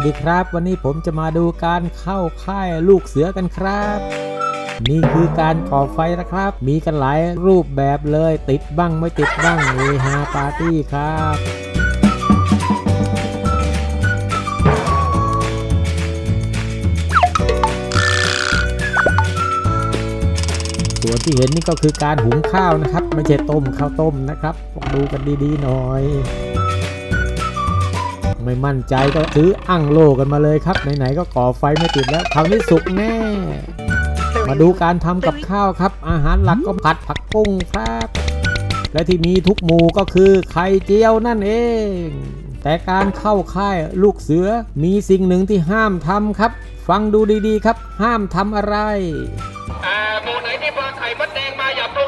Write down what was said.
วัสดีครับ วันนี้ผมจะมาดูการเข้าค่ายลูกเสือกันครับ นี่คือการก่อไฟนะครับ มีกันหลายรูปแบบเลย ติดบ้างไม่ติดบ้างเฮฮาปาร์ตี้ครับส่วนที่เห็นนี่ก็คือการหุงข้าวนะครับ ไม่ใช่ต้มข้าวต้มนะครับต้องดูกันดีๆหน่อย ไม่มั่นใจก็ซื้ออั่งโลกันมาเลยครับ ไหนๆก็ก่อไฟไม่ติดแล้วคราวนี้สุกแน่ มาดูการทำกับข้าวครับ อาหารหลักก็ผัดผักปุ้งครับ และที่มีทุกหมู่ก็คือไข่เจียวนั่นเอง แต่การเข้าค่ายลูกเสือมีสิ่งหนึ่งที่ห้ามทำครับ ฟังดูดีๆครับ ห้ามทำอะไรอ่าหมู่ไหนที่วางไข่มดแดงมาอย่าปรุดนะเหลือไว้ครูบ้างเหลือไว้ครูบ้าง